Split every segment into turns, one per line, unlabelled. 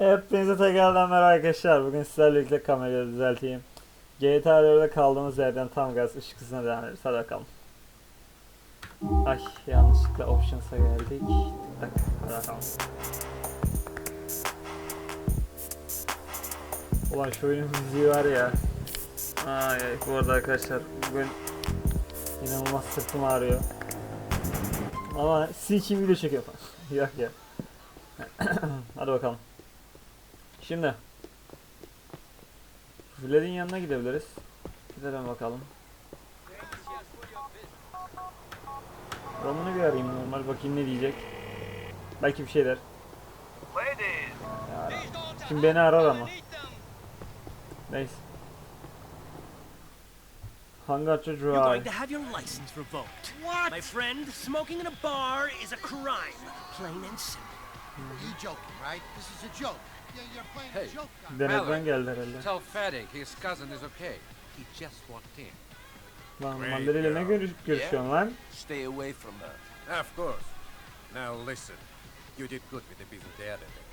Hepinize tekrardan merhaba arkadaşlar. Bugün sizlerle birlikte kamerayı düzelteyim. GTA 4'de kaldığımız yerden tam gaz ışık hızına devam ediyoruz. Hadi bakalım. Ay yanlışlıkla options'a geldik. Tak, hadi bakalım. Ulan şu oyunun müziği var ya. Ay bu arada arkadaşlar bugün inanılmaz sırtım ağrıyor. Ama sizin için video çekiyor falan. Yok ya. Hadi bakalım. Şimdi Vlad'in yanına gidebiliriz. Gidelim bakalım. Roman'ı bir arayayım normal bakayım ne diyecek. Belki bir şey der. Ya, Şimdi beni arar ama. Neyse. Hangarca
You're
Drive.
going to have your license revoked. What? My friend, smoking in a bar is a crime. Plain and simple.
You joking, right? This is a joke. You're, you're playing
Hey.
a joke. on me.
Denetmen geldi herhalde.
Tell Fatty his cousin is okay. He just walked in.
Lan
Great
Mandela ile ne
girl.
görüş görüşüyorsun lan?
Stay away from her.
Of course. Now listen. You did good with the business the other day.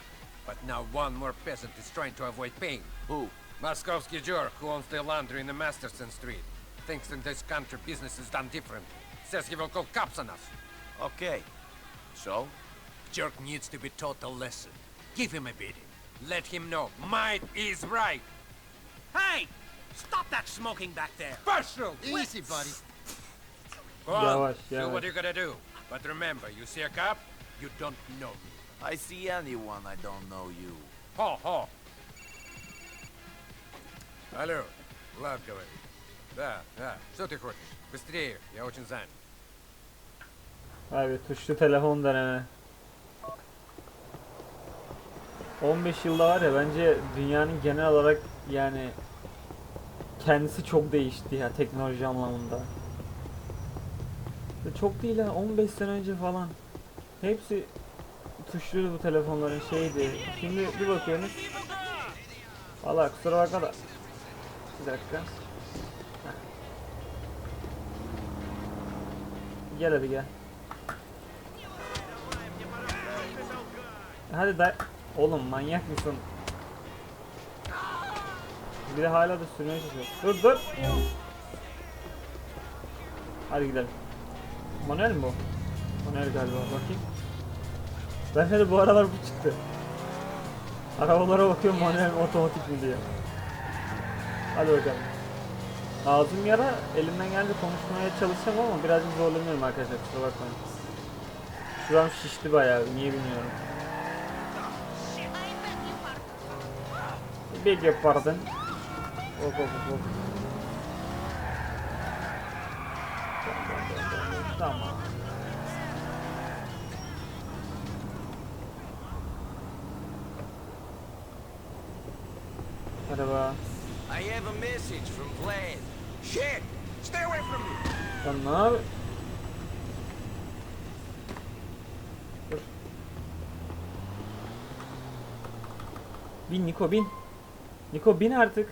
But now one more peasant is trying to avoid paying.
Who?
Moskovsky jerk who owns the laundry in the Masterson Street. Thinks in this country business is done differently. Says he will call cops on us.
Okay. So?
Jerk needs to be taught a lesson. Give him a beating. Let him know might is right.
Hey! Stop that smoking back there!
Partial!
Easy, buddy.
Go on.
Yavaş,
Do
yavaş.
what you gotta do. But remember, you see a cop, you don't know me.
I see anyone, I don't know you.
Ho, ho. Алло, Влад говорит. Да, да. Что ты хочешь? Быстрее, я очень занят.
Abi tuşlu telefon deneme. 15 yılda var ya bence dünyanın genel olarak yani kendisi çok değişti ya teknoloji anlamında. Çok değil ha 15 sene önce falan. Hepsi tuşluydu bu telefonların şeydi. Şimdi bir bakıyorsunuz. Valla kusura bakma da. Bir dakika. Gel hadi gel. Hadi da Oğlum manyak mısın? Bir de hala da sürmeye çalışıyor. Dur dur. Hadi gidelim. Manuel mi bu? Manuel galiba bakayım. Ben de bu aralar bu çıktı. Arabalara bakıyorum manuel otomatik mi diye. Hadi bakalım. Ağzım yara elimden geldi konuşmaya çalışacağım ama birazcık zorlanıyorum arkadaşlar kusura bakmayın. Şuram şişti bayağı niye bilmiyorum. Beg your pardon. Hop hop hop. Tamam. Merhaba.
I have a message from Vlad. Shit! Stay away from me!
Dur. Bin Niko bin. Niko bin artık.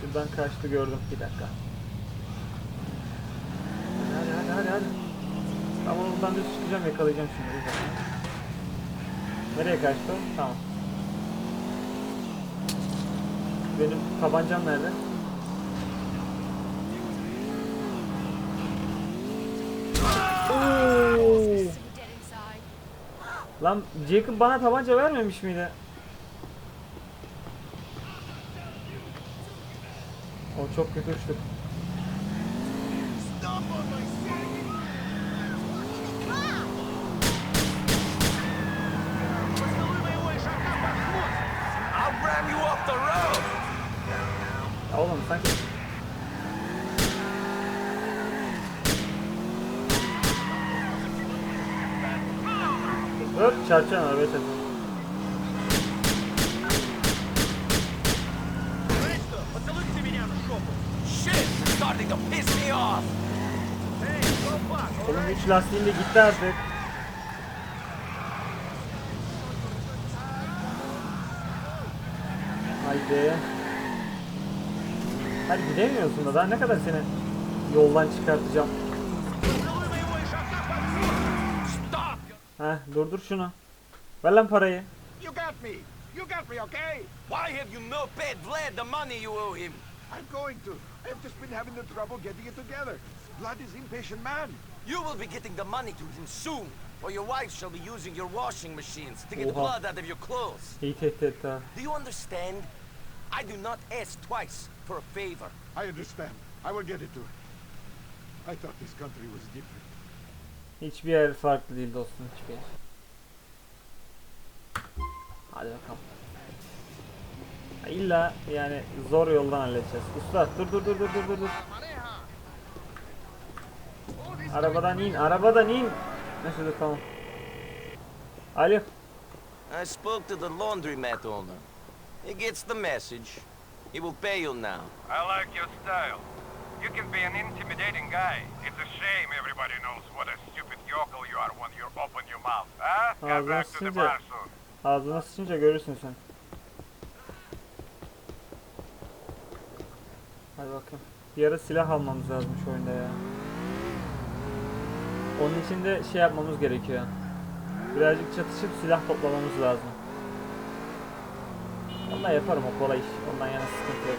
Şuradan kaçtı gördüm bir dakika. Hadi hadi hadi hadi. Tamam buradan düz çıkacağım yakalayacağım şunları. Nereye kaçtı? Tamam. Benim tabancam nerede? Lan Jacob bana tabanca vermemiş miydi? O çok kötü uçtuk.
Эй, go back!
Oğlum 3 lastiğin de gitti artık. Haydi. Hadi gidemiyorsun da daha ne kadar seni yoldan çıkartacağım. Durdur şunu. Ver lan parayı.
You got me. You got me, okay?
Why have you not paid Vlad the money you owe him?
I'm going to. I've just been having the trouble getting it together. Vlad is impatient man.
You will be getting the money to him soon, or your wife shall be using your washing machines to get
Oha.
blood out of your clothes.
İyi tehdit etti ha.
Do you understand? I do not ask twice for a favor.
I understand. I will get it to her. I thought this country was different.
Hiçbir yer farklı değil dostum hiçbir yer. Hadi bakalım. İlla yani zor yoldan halledeceğiz. Usta dur dur dur dur dur dur dur. Arabadan in, arabadan in. Neyse dur tamam. Alo.
I spoke to the laundromat owner. He gets the message. He will pay you now.
I like your style. You can be an intimidating guy. It's a shame everybody knows what a bar soon.
Ağzına sıçınca görürsün sen. Hadi bakayım. Ara silah almamız lazım şu oyunda ya. Onun için de şey yapmamız gerekiyor. Birazcık çatışıp silah toplamamız lazım. Ondan yaparım o kolay iş. Ondan yana sıkıntı yok.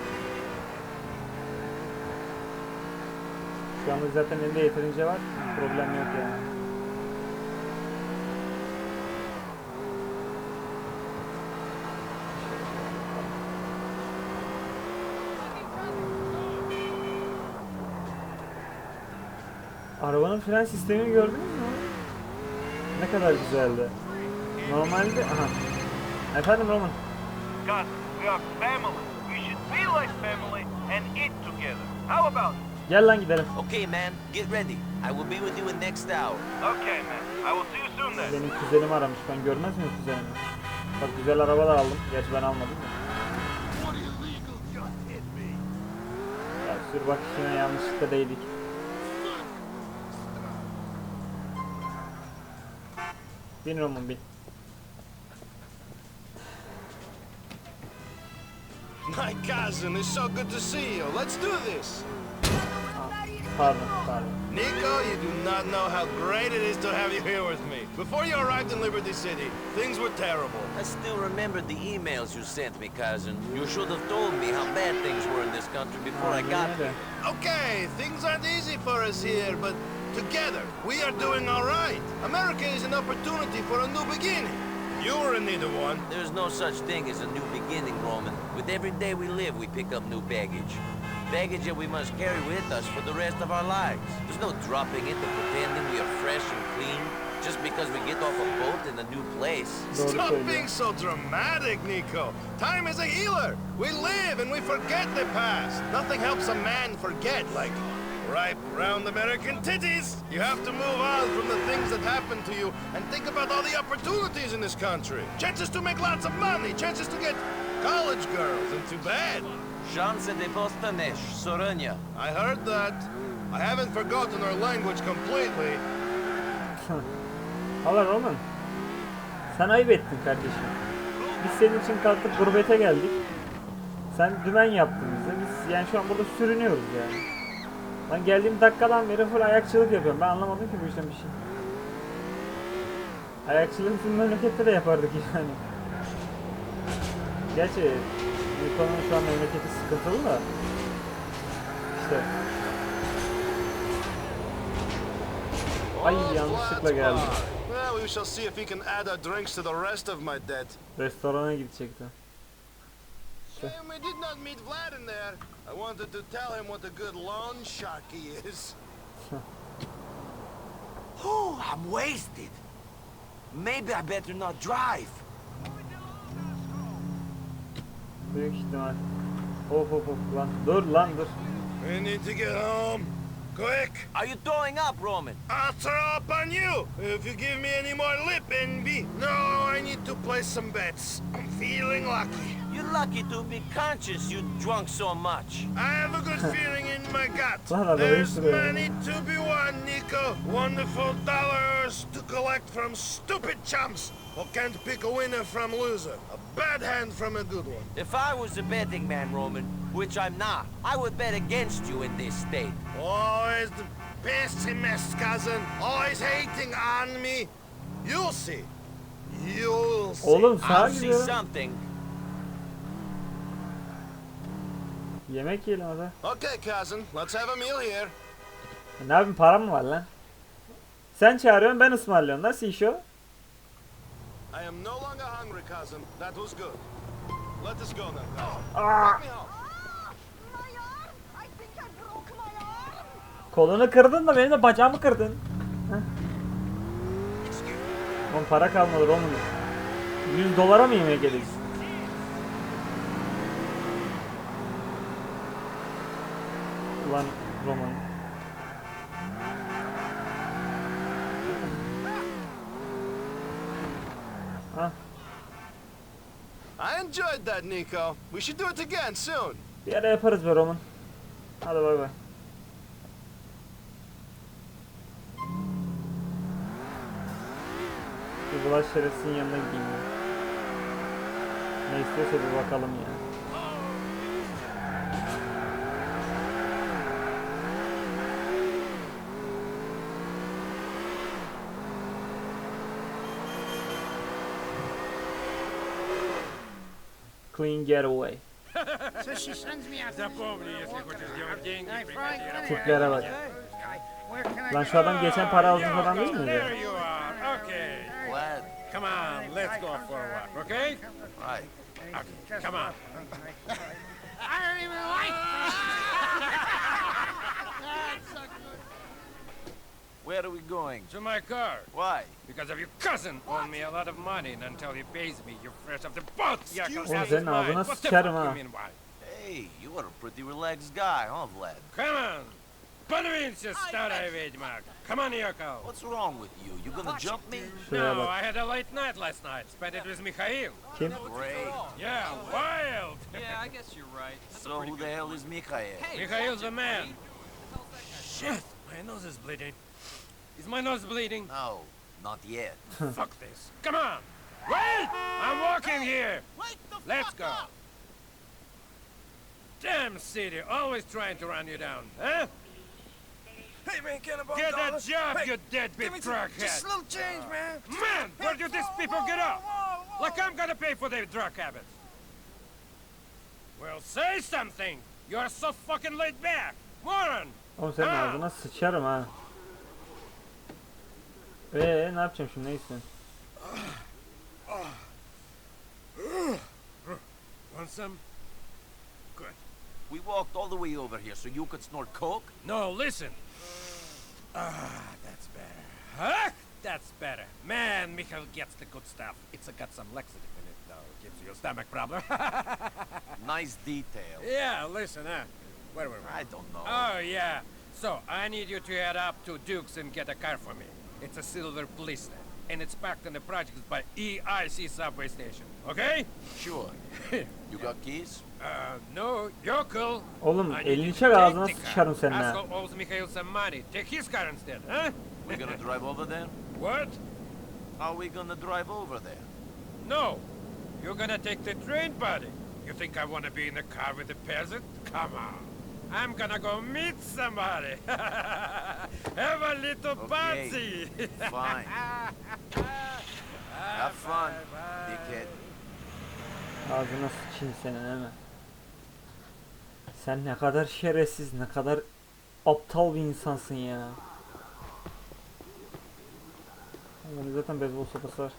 Şu anda zaten elimde yeterince var. Problem yok yani. Fren sistemini gördünüz mü? Ne kadar güzeldi. Normalde... Aha. Efendim Roman.
God, we are family. We should be like family and eat together. How about it?
Gel lan gidelim.
Okay, man, get ready. I will be with you in next hour.
Okay, man. I will see you soon then.
Benim kuzenim aramış. Ben görmez miyim kuzenimi? Bak güzel arabalar aldım. Gerçi ben almadım da. Ya sür bak işine yanlışlıkla değdik. Bin Roman bin.
My cousin, it's so good to see you. Let's do this.
Ah, pardon pardon.
Nico, you do not know how great it is to have you here with me. Before you arrived in Liberty City, things were terrible.
I still remember the emails you sent me, cousin. You should have told me how bad things were in this country before I got
Aynen
here.
Okay, things aren't easy for us here, but together, we are doing all right. America is an opportunity for a new beginning. You're in need of one.
There's no such thing as a new beginning, Roman. With every day we live, we pick up new baggage. Baggage that we must carry with us for the rest of our lives. There's no dropping into pretending we are fresh and clean just because we get off a boat in a new place.
Stop being so dramatic, Nico. Time is a healer. We live and we forget the past. Nothing helps a man forget like ripe, round American titties. You have to move on from the things that happened to you and think about all the opportunities in this country. Chances to make lots of money, chances to get college girls into bed.
Szanse de postanesh, Sorania.
I heard that. I haven't forgotten our language completely.
Valla Roman. Sen ayıp ettin kardeşim. Biz senin için kalkıp gurbete geldik. Sen dümen yaptın bize. Biz yani şu an burada sürünüyoruz yani. Ben geldiğim dakikadan beri full ayakçılık yapıyorum. Ben anlamadım ki bu işten bir şey. Ayakçılığı bizim memlekette de yapardık yani. Gerçi Niko'nun şu an memleketi sıkıntılı da. İşte. Ay yanlışlıkla geldim.
Well, we shall see if he can add our drinks to the rest of my debt.
Restorana gidecekti.
And we did not meet Vlad in there. I wanted to tell him what a good loan shark he is.
Oh, I'm wasted. Maybe I better not drive.
Büyük ihtimal. Hop hop hop lan. Dur lan dur.
We need to get home. Quick!
Are you throwing up, Roman?
I'll throw up on you if you give me any more lip, NB. No, I need to play some bets. I'm feeling lucky.
You're lucky to be conscious, you drunk so much.
I have a good feeling in my gut. There's money to be won, Nico. Wonderful dollars to collect from stupid chumps who can't pick a winner from loser. A bad hand from a good one.
If I was a betting man, Roman, which I'm not, I would bet against you in this state.
Always the pessimist, cousin. Always hating on me. You'll see. You'll see.
Oğlum
I'll see something.
Yemek yiyelim hadi.
Okay, cousin. Let's have a meal here.
Ne yapayım param mı var lan? Sen çağırıyorsun ben ısmarlıyorum. Nasıl iş o?
I am no longer hungry, cousin. That was good. Let us go now. cousin.
Aa,
Take me home.
My arm!
kolunu kırdın da benim de bacağımı kırdın. Heh. Oğlum para kalmadı Roman. 100 dolara mı yemeğe geliyoruz? Ulan Roman. Ah,
I enjoyed that, Nico. We should do it again soon.
bir ara yaparız be Roman. Hadi bay bay. Bir bulaş şerefsizin yanına gideyim ya. Ne istiyorsa bir bakalım ya. Clean Getaway. Tiplere bak. Lan şu adam geçen para aldığı adam değil
mi?
Come on, let's go for a walk, okay?
Right.
Okay, come on.
I don't even like
Where are we going?
To my car.
Why?
Because of your cousin owed me a lot of money, and until he pays me, you're fresh off the boat. Yaakov.
Oğlum
That is
senin
mine.
ağzına
What the
sıçarım
fuck
ha.
you mean why?
Hey, you are a pretty relaxed guy, huh, Vlad?
Come on. Подвинься, старая ведьма. Come on, Yakov.
What's wrong with you? You gonna jump me?
Şuraya
No,
bak.
I had a late night last night. Spent it with Mikhail.
Kim?
Great.
Yeah, wild.
Yeah, I guess you're right. That's
So who the hell is Mikhail?
Mikhail's the man. Shit, my nose is bleeding. Is my nose bleeding?
No, not yet.
Fuck this. Come on. Wait! I'm walking here. Let's go. Damn city, always trying to run you down, huh?
Hey man, can I
Get a
dollars?
job,
Hey,
you deadbeat
Just a
truckhead.
little change, man.
Man, where do these people get off? Like I'm gonna pay for their drug habits. Well, say something. You're so fucking laid back. Moron.
Oğlum senin
Ha.
ağzına sıçarım ha. Eee ne yapacağım şimdi ne istiyorsun?
Want some? Good.
We walked all the way over here so you could snort coke?
No, listen. Ah, that's better. Huh? That's better. Man, Mikhail gets the good stuff. It's uh, got some laxative in it, though. Gives you a stomach problem.
Nice detail.
yeah, listen, huh? Wait, wait, wait.
I don't know.
Oh, yeah. So, I need you to head up to Duke's and get a car for me. It's a silver blister, and it's parked in the projects by EIC subway station. Okay?
Sure. You got keys?
Uh, no, you're cool.
Oğlum
I need
elini
you to
çek ağzına sıçarım senin ha.
Asshole owes Mikhail some money. Take his car instead, huh?
We're gonna drive over there?
What?
How are we gonna drive over there?
No. You're gonna take the train, buddy. You think I wanna be in the car with the peasant? Come on. I'm gonna go meet somebody. Have a little
Okay.
party.
Fine. Have fun, dickhead.
Ağzına sıçayım senin hemen. Sen ne kadar şerefsiz, ne kadar aptal bir insansın ya. Zaten beyzbol sopası var.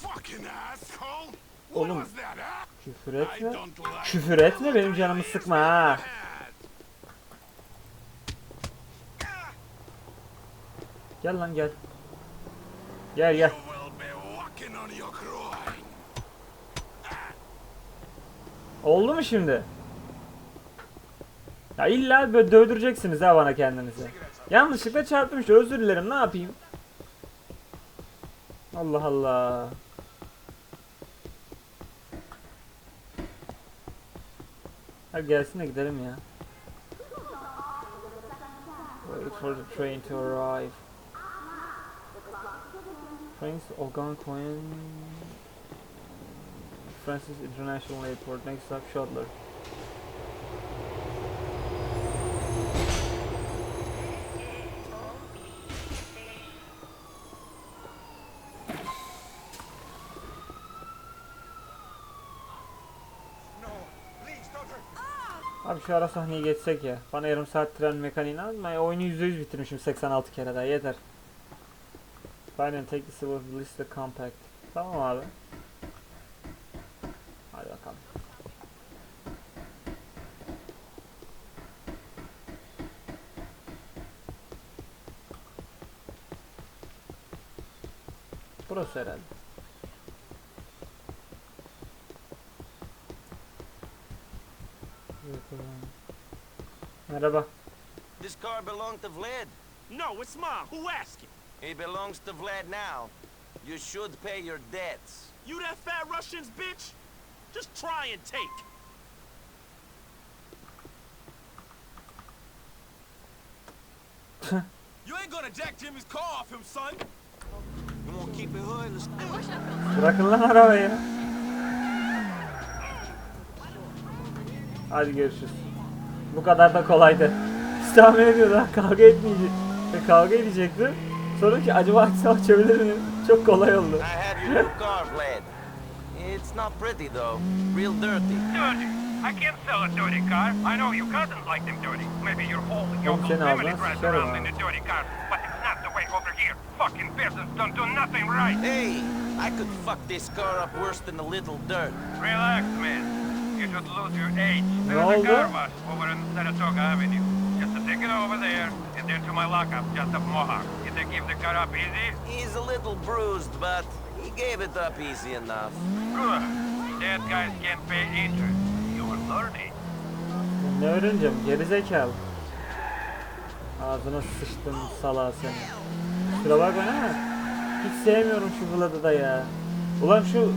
Fucking asshole!
Oğlum küfür etme. Küfür etme benim canımı sıkma ha. Gel lan gel. Gel gel. Oldu mu şimdi? Ya illa böyle dövdüreceksiniz ha bana kendinizi. Yanlışlıkla çarptım işte özür dilerim ne yapayım? Allah Allah. Hadi gelsin de gidelim ya. Wait for the train to arrive. Trains Algonquin Francis International Airport. Next stop Shuttler. Şu ara sahneyi geçsek ya. Bana yarım saat tren mekaniğini al. Ben oyunu %100 bitirmişim 86 kere daha yeter. And take the silver list the compact. Tamam abi. Hadi bakalım. Burası herhalde. Merhaba.
This car belonged to Vlad.
No, it's mine. Who asked you?
It belongs to Vlad now. You should pay your debts.
You that fat Russian's bitch? Just try and take. you ain't gonna jack Jimmy's car off him, son. You wanna keep it hood? Let's
Bırakın lan arabayı. Hadi görüşürüz. Bu kadar da kolaydı. Tahmin ediyordu kavga etmeyecek. Ve kavga edecekti. Sonra ki acaba aksi açabilir mi? Çok kolay oldu.
I have your new car, Vlad. It's not pretty though. Real dirty.
Dirty. I can't sell a dirty car. I know you cousins like them dirty. Maybe your whole your
seni
family drives around in a dirty car, but it's not the way over here. Fucking peasants don't do nothing right.
Hey, I could fuck this car up worse than a little dirt.
Relax, man. You should lose your age. There's a car wash over on Saratoga Avenue. Just to take it over there, and then to my lockup just up Mohawk. If they give the car up easy,
He's a little bruised, but he gave it up easy enough.
good. Dead guys can't pay interest. You learning.
Ne öğreneceğim? Gerizekalı. Ağzına sıçtım salağı seni. Kusura bakma ama hiç sevmiyorum şu Vlad'ı da ya. Ulan şu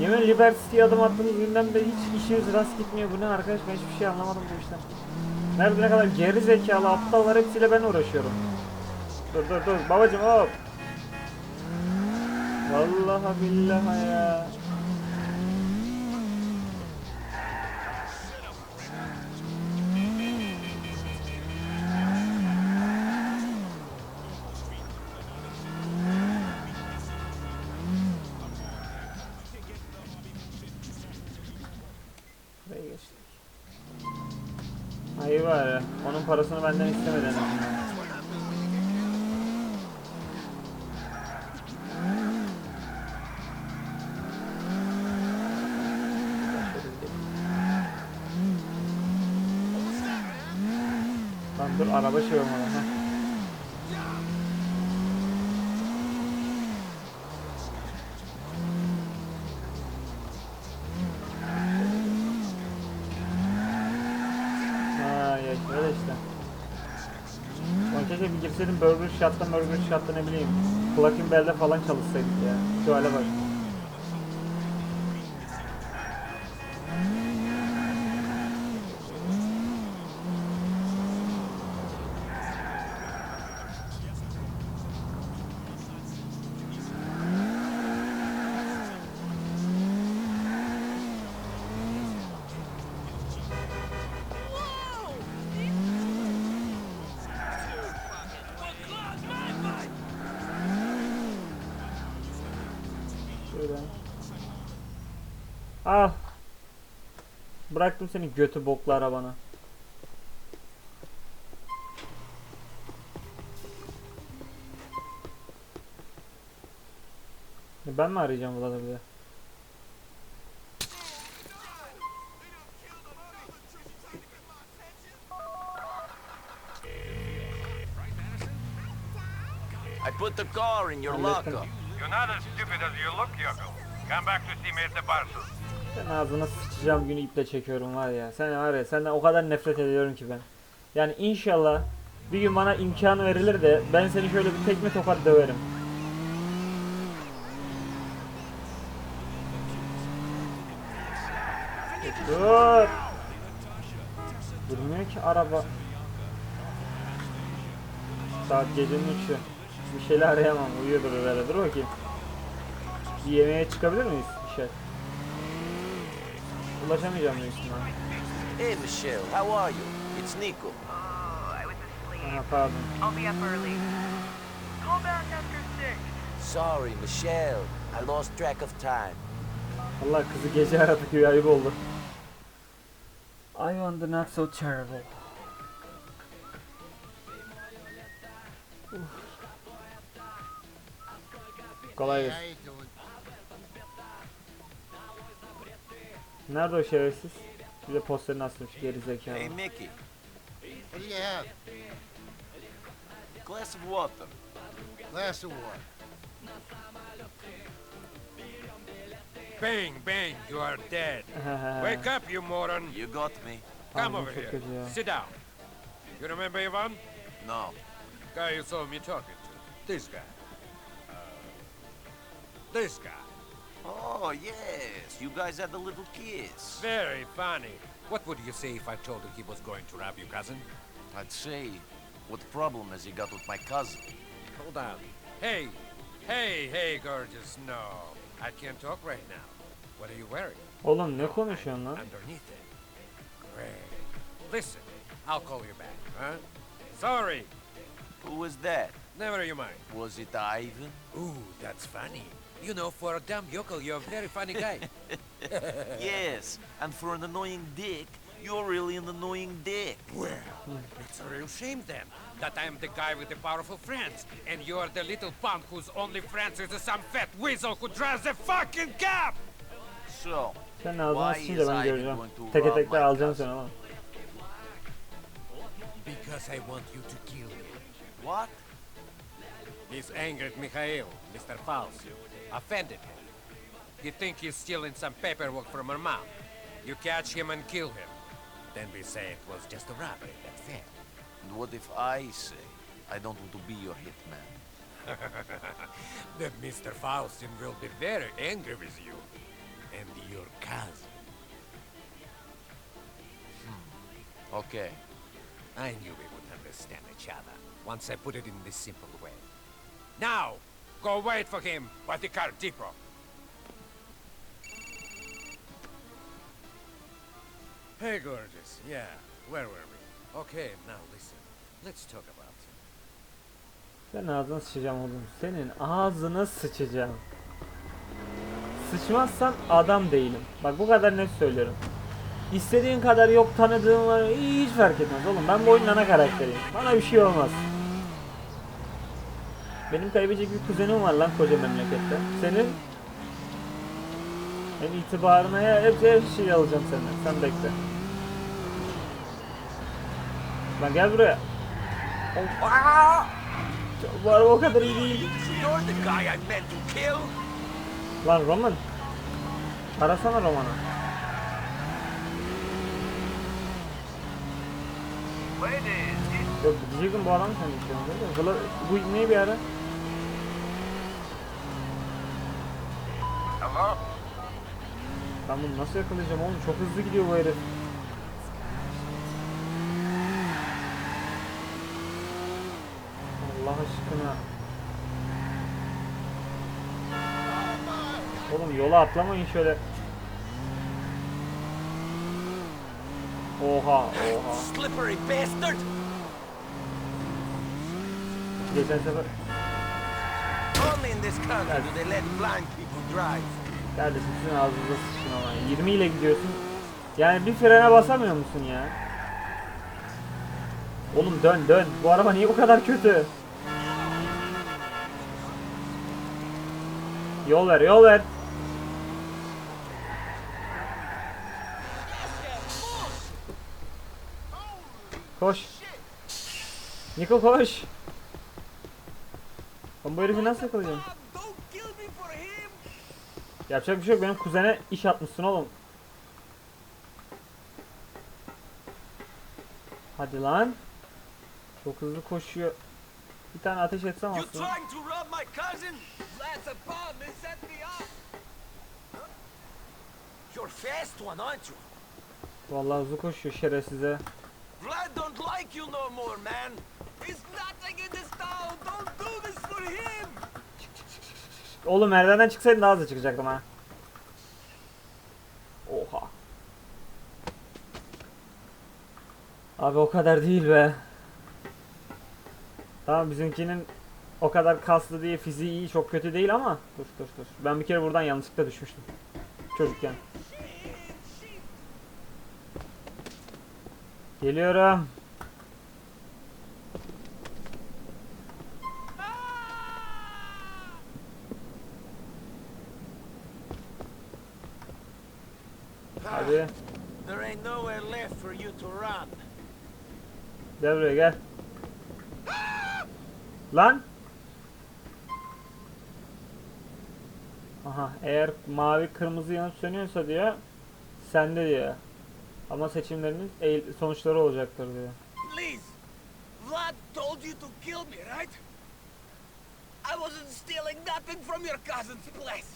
Yemen Liberty City'ye adım attığımız günden beri hiç işimiz rast gitmiyor. Bu ne arkadaş ben hiçbir şey anlamadım bu işten. Nerede ne kadar geri zekalı aptallar hepsiyle ben uğraşıyorum. Dur dur dur babacım hop. Vallahi billahi ya. Parasını benden istemedi en azından. Lan dur araba şey olmalı. ha. Ha ya şöyle işte. Lan girseydim Burger Shot'ta Burger Shot'ta ne bileyim. Plucking Bell'de falan çalışsaydık ya. Şu hale bak. Şöyle. Al. Bıraktım seni götü boklu arabana. E Ben mi arayacağım bu bir de?
I put the car in your lockup.
You're not as stupid as you look, Yoko. Come back to see me at the parcel.
Sen ağzına sıçacağım günü iple çekiyorum var ya. Sen var ya senden o kadar nefret ediyorum ki ben. Yani inşallah bir gün bana imkan verilir de ben seni şöyle bir tekme tokat döverim. Dur. Durmuyor ki araba. Saat gecenin üçü. Bir şeyler arayamam. Uyuyordur herhalde. Dur bakayım. Bir yemeğe çıkabilir miyiz? Bir şey. Ulaşamayacağım büyük ihtimalle.
Hey, Michelle, how are you? It's Nico.
Oh, I was asleep.
Ha, pardon.
I'll be up early. Call back after six.
Sorry, Michelle. I lost track of time.
Allah kızı gece aradık gibi ayıp oldu. I wonder not so terrible. Uf. Kolay
Hey,
gelsin.
how you doing?
Nerede o şerefsiz? Bir de posterini asmış geri zekalı.
Hey, Mickey.
What do you have?
Glass of water.
Glass of water.
Bang, bang, you are dead. Wake up, you moron.
You got me.
Come over here. Sit down. You remember Ivan?
No.
Guy you saw me talking to. This guy. This guy.
Oh, yes. You guys had the little kiss.
Very funny. What would you say if I told you he was going to rob you, cousin?
I'd say, what problem has he got with my cousin?
Hold on. Hey, hey, hey, gorgeous. No, I can't talk right now. What are you wearing?
Oğlum ne konuşuyorsun lan?
Underneath it. Great. Listen, I'll call you back, huh? Sorry,
Who was that?
never you mind.
Was it Ivan?
Ooh, that's funny. You know, for a dumb yokel, you're a very funny guy.
yes. And for an annoying dick, you're really an annoying dick.
well, it's a real shame then that I'm the guy with the powerful friends, and you're the little punk whose only friends is some fat weasel who drives a fucking cab.
So,
Sen ağzına
Why
sıçınca
is
ben
Ivan
göreceğim.
going to
Teke
rob
tek de
my
alacağım
cousin?
seni ama.
Because I want you to kill him.
what?
He's angered Mikhail, Mr. Faust. Offended him. He think he's stealing some paperwork from her mom. You catch him and kill him. Then we say it was just a robbery, that's it.
And what if I say, I don't want to be your hitman?
Then Mr. Faustin will be very angry with you. And your cousin. Hmm.
Okay.
I knew we would understand each other once I put it in this simple way. Now, go wait for him by the car depot. Hey, gorgeous. Yeah, where were we? Okay, now listen. Let's talk about it.
Senin ağzına sıçacağım oğlum. Senin ağzına sıçacağım. Sıçmazsan adam değilim. Bak bu kadar net söylüyorum. İstediğin kadar yok tanıdığım var hiç fark etmez oğlum. Ben bu oyunun ana karakteriyim. Bana bir şey olmaz. Benim kaybedecek bir kuzenim var lan koca memlekette. Senin en itibarına ya hep her şeyi alacağım senden. Sen bekle. Lan gel buraya. Oh! Bu araba o kadar iyi değil.
You're the guy I meant to kill?
Lan Roman. Arasana Roman'ı. Yok diyecektim bu adam sen? Vla- bu ibneyi bir ara. Ben bunu nasıl yakalayacağım oğlum? Çok hızlı gidiyor bu herif. Allah aşkına. Oğlum yola atlamayın şöyle. Oha oha.
Slippery bastard!
Geçen sefer
Only in this country do they let blind people drive.
Kardeşim sizin ağzınıza sıçın ama 20 ile gidiyorsun. Yani bir frene basamıyor musun ya? Oğlum dön dön. Bu araba niye bu kadar kötü? Yol ver yol ver. Koş. Niko koş. Ben bu herifi nasıl yakalayacağım? Yapacak bir şey yok. Benim kuzene iş atmışsın oğlum. Hadi lan. Çok hızlı koşuyor. Bir tane ateş etsem aslında. Vallahi hızlı koşuyor şerefsize.
Vlad don't like you no more, man.
There's nothing in this town. Don't do this for him.
Oğlum merdivenden çıksaydın daha hızlı çıkacaktım ha. Oha. Abi o kadar değil be. Tamam bizimkinin o kadar kaslı değil, fiziği iyi, çok kötü değil ama dur dur dur. Ben bir kere buradan yanlışlıkla düşmüştüm. Çocukken. Geliyorum. Hadi.
There ain't nowhere left for you to run.
Gel buraya gel. Lan. Aha eğer mavi kırmızı yanıp sönüyorsa diyor sende diyor. Ama seçimleriniz sonuçları olacaktır diyor.
Please. Vlad told you to kill me, right? I wasn't stealing nothing from your cousin's place.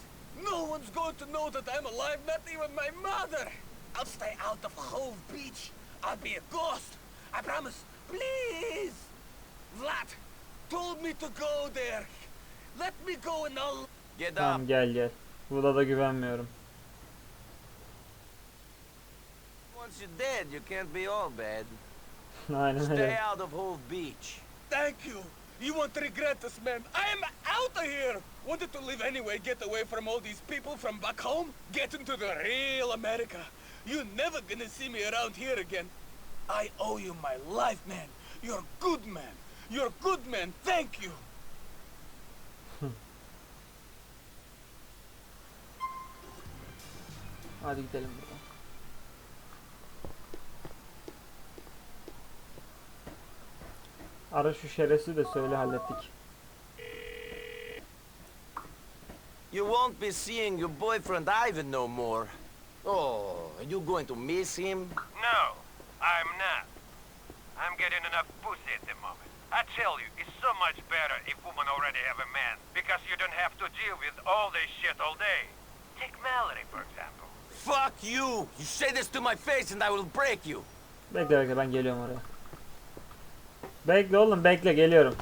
No one's going to know that I'm alive, not even my mother. I'll stay out of Hove Beach. I'll be a ghost. I promise. Please. Vlad told me to go there. Let me go and I'll...
Get up.
Tamam gel gel. Burada da güvenmiyorum.
Once you're dead, you can't be all bad.
Aynen
Stay out of Hove Beach.
Thank you. You won't regret this, man. I am out of here. Wanted to live anyway, get away from all these people from back home, get into the real America. You're never gonna see me around here again. I owe you my life, man. You're a good man. You're a good man. Thank you.
Hadi gidelim buradan. Ara şu şerefsiz de söyle hallettik.
You won't be seeing your boyfriend Ivan no more. Oh, are you going to miss him?
No, I'm not. I'm getting enough pussy at the moment. I tell you, it's so much better if women already have a man, because you don't have to deal with all this shit all day. Take Mallory, for example.
Fuck you! You say this to my face and I will break you.
Bekle bekle ben geliyorum oraya. Bekle oğlum bekle geliyorum.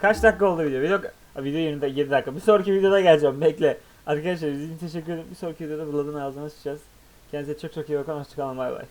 Kaç dakika oldu video? Video, video 20 7 dakika. Bir sonraki videoda geleceğim bekle. Arkadaşlar izlediğiniz için teşekkür ederim. Bir sonraki videoda Vlad'ın ağzına sıçacağız. Kendinize çok çok iyi bakın. Hoşçakalın bay bay.